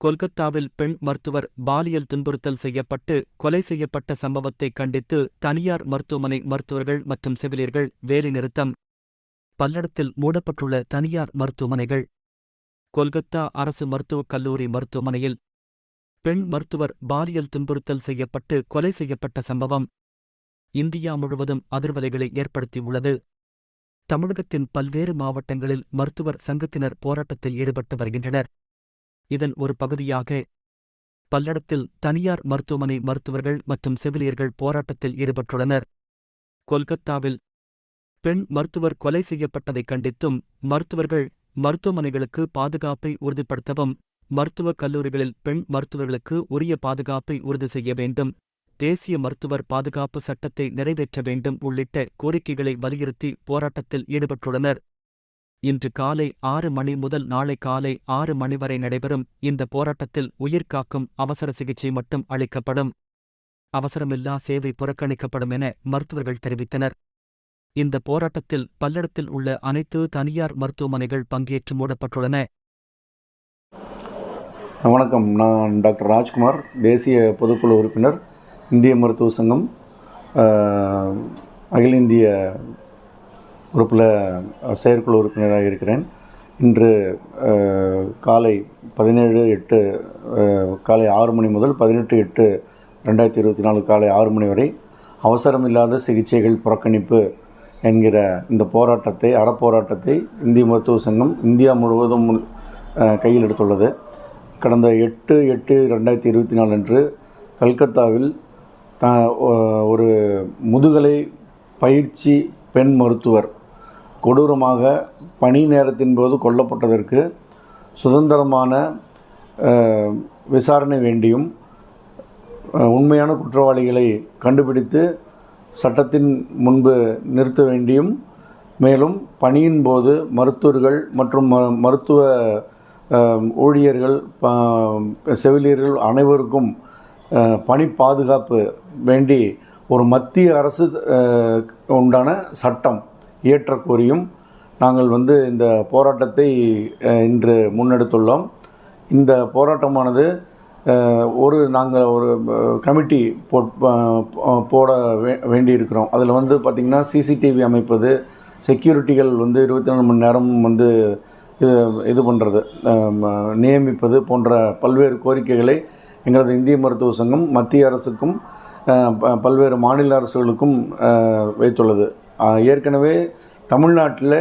கொல்கத்தாவில் பெண் மருத்துவர் பாலியல் துன்புறுத்தல் செய்யப்பட்டு கொலை செய்யப்பட்ட சம்பவத்தை கண்டித்து தனியார் மருத்துவமனை மருத்துவர்கள் மற்றும் செவிலியர்கள் வேலைநிறுத்தம் பல்லடத்தில் மூடப்பட்டுள்ள தனியார் மருத்துவமனைகள். கொல்கத்தா அரசு மருத்துவக் கல்லூரி மருத்துவமனையில் பெண் மருத்துவர் பாலியல் துன்புறுத்தல் செய்யப்பட்டு கொலை செய்யப்பட்ட சம்பவம். இந்தியா முழுவதும் அதிர்வலைகளை ஏற்படுத்தியுள்ளது. தமிழகத்தின் பல்வேறு மாவட்டங்களில் மருத்துவர் சங்கத்தினர் போராட்டத்தில் ஈடுபட்டு வருகின்றனர். இதன் ஒரு பகுதியாக பல்லடத்தில் தனியார் மருத்துவமனை மருத்துவர்கள் மற்றும் செவிலியர்கள் போராட்டத்தில் ஈடுபட்டுள்ளனர். கொல்கத்தாவில் பெண் மருத்துவர் கொலை செய்யப்பட்டதைக் கண்டித்தும் மருத்துவர்கள் மருத்துவமனைகளுக்கு பாதுகாப்பை உறுதிப்படுத்தவும் மருத்துவக் கல்லூரிகளில் பெண் மருத்துவர்களுக்கு உரிய பாதுகாப்பை உறுதி செய்ய வேண்டும் தேசிய மருத்துவர் பாதுகாப்பு சட்டத்தை நிறைவேற்ற வேண்டும் உள்ளிட்ட கோரிக்கைகளை வலியுறுத்தி போராட்டத்தில் ஈடுபட்டுள்ளனர். இன்று காலை ஆறு மணி முதல் நாளை காலை ஆறு மணி வரை நடைபெறும் இந்த போராட்டத்தில் உயிர்காக்கும் அவசர சிகிச்சை மட்டும் அளிக்கப்படும். அவசரமில்லா சேவை புறக்கணிக்கப்படும் என மருத்துவர்கள் தெரிவித்தனர். இந்த போராட்டத்தில் பல்லடத்தில் உள்ள அனைத்து தனியார் மருத்துவமனைகள் பங்கேற்று மூடப்பட்டுள்ளன. வணக்கம். நான் டாக்டர் ராஜ்குமார் தேசிய பொதுக்குழு உறுப்பினர் இந்திய மருத்துவ சங்கம் அகில இந்திய பொறுப்பில் செயற்குழு உறுப்பினராக இருக்கிறேன். இன்று காலை பதினேழு எட்டு காலை ஆறு மணி முதல் பதினெட்டு எட்டு ரெண்டாயிரத்தி இருபத்தி நாலு காலை ஆறு மணி வரை அவசரமில்லாத சிகிச்சைகள் புறக்கணிப்பு என்கிற இந்த போராட்டத்தை அறப்போராட்டத்தை இந்திய மருத்துவ சங்கம் இந்தியா முழுவதும் கையில் எடுத்துள்ளது. கடந்த எட்டு எட்டு ரெண்டாயிரத்தி இருபத்தி நாலு அன்று கல்கத்தாவில் த ஒரு முதுகலை பயிற்சி பெண் மருத்துவர் கொடூரமாக பணி நேரத்தின் போது கொல்லப்பட்டதற்கு சுதந்திரமான விசாரணை வேண்டியும் உண்மையான குற்றவாளிகளை கண்டுபிடித்து சட்டத்தின் முன்பு நிறுத்த வேண்டியும் மேலும் பணியின் போது மருத்துவர்கள் மற்றும் ம மருத்துவ ஊழியர்கள் செவிலியர்கள் அனைவருக்கும் பணி பாதுகாப்பு வேண்டி ஒரு மத்திய அரசு உண்டான சட்டம். இயற்றக்கோரியும் நாங்கள் வந்து இந்த போராட்டத்தை இன்று முன்னெடுத்துள்ளோம். இந்த போராட்டமானது ஒரு நாங்கள் ஒரு கமிட்டி போட் போட வே வேண்டியிருக்கிறோம். அதில் வந்து பார்த்திங்கன்னா சிசிடிவி அமைப்பது செக்யூரிட்டிகள் வந்து இருபத்தி நாலு மணி நேரம் வந்து இது இது பண்ணுறது நியமிப்பது போன்ற பல்வேறு கோரிக்கைகளை எங்களது இந்திய மருத்துவ சங்கம் மத்திய அரசுக்கும் பல்வேறு மாநில அரசுகளுக்கும் வைத்துள்ளது. ஏற்கனவே தமிழ்நாட்டில்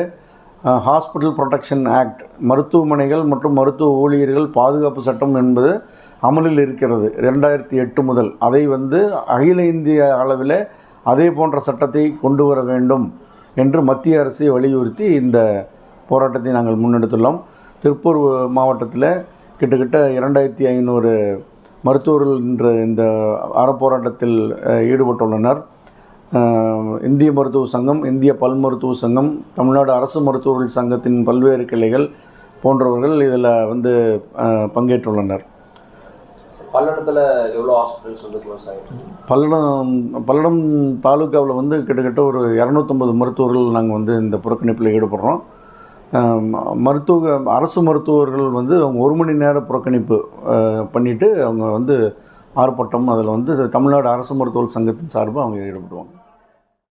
ஹாஸ்பிட்டல் ப்ரொடெக்ஷன் ஆக்ட் மருத்துவமனைகள் மற்றும் மருத்துவ ஊழியர்கள் பாதுகாப்பு சட்டம் என்பது அமலில் இருக்கிறது. ரெண்டாயிரத்தி எட்டு முதல் அதை வந்து அகில இந்திய அளவில் அதே போன்ற சட்டத்தை கொண்டு வர வேண்டும் என்று மத்திய அரசை வலியுறுத்தி இந்த போராட்டத்தை நாங்கள் முன்னெடுத்துள்ளோம். திருப்பூர் மாவட்டத்தில் கிட்டத்தட்ட இரண்டாயிரத்தி ஐநூறு மருத்துவர்கள் இன்று இந்த அறப்போராட்டத்தில் ஈடுபட்டுள்ளனர். இந்திய மருத்துவ சங்கம் இந்திய பல் மருத்துவ சங்கம் தமிழ்நாடு அரசு மருத்துவர்கள் சங்கத்தின் பல்வேறு கிளைகள் போன்றவர்கள் இதில் வந்து பங்கேற்றுள்ளனர். பல்லடத்தில் எவ்வளோ ஹாஸ்பிட்டல்ஸ் வந்து க்ளோஸ் பல்லடம் பல்லடம் தாலுக்காவில் வந்து கிட்டத்தட்ட ஒரு இரநூத்தம்பது மருத்துவர்கள் நாங்கள் வந்து இந்த புறக்கணிப்பில் ஈடுபடுறோம். மருத்துவ அரசு மருத்துவர்கள் வந்து அவங்க ஒரு மணி நேர புறக்கணிப்பு அஹ், பண்ணிட்டு அவங்க வந்து ஆர்ப்பாட்டம் அதில் வந்து தமிழ்நாடு அரசு மருத்துவர்கள் சங்கத்தின் சார்பாக அவங்க ஈடுபடுவாங்க.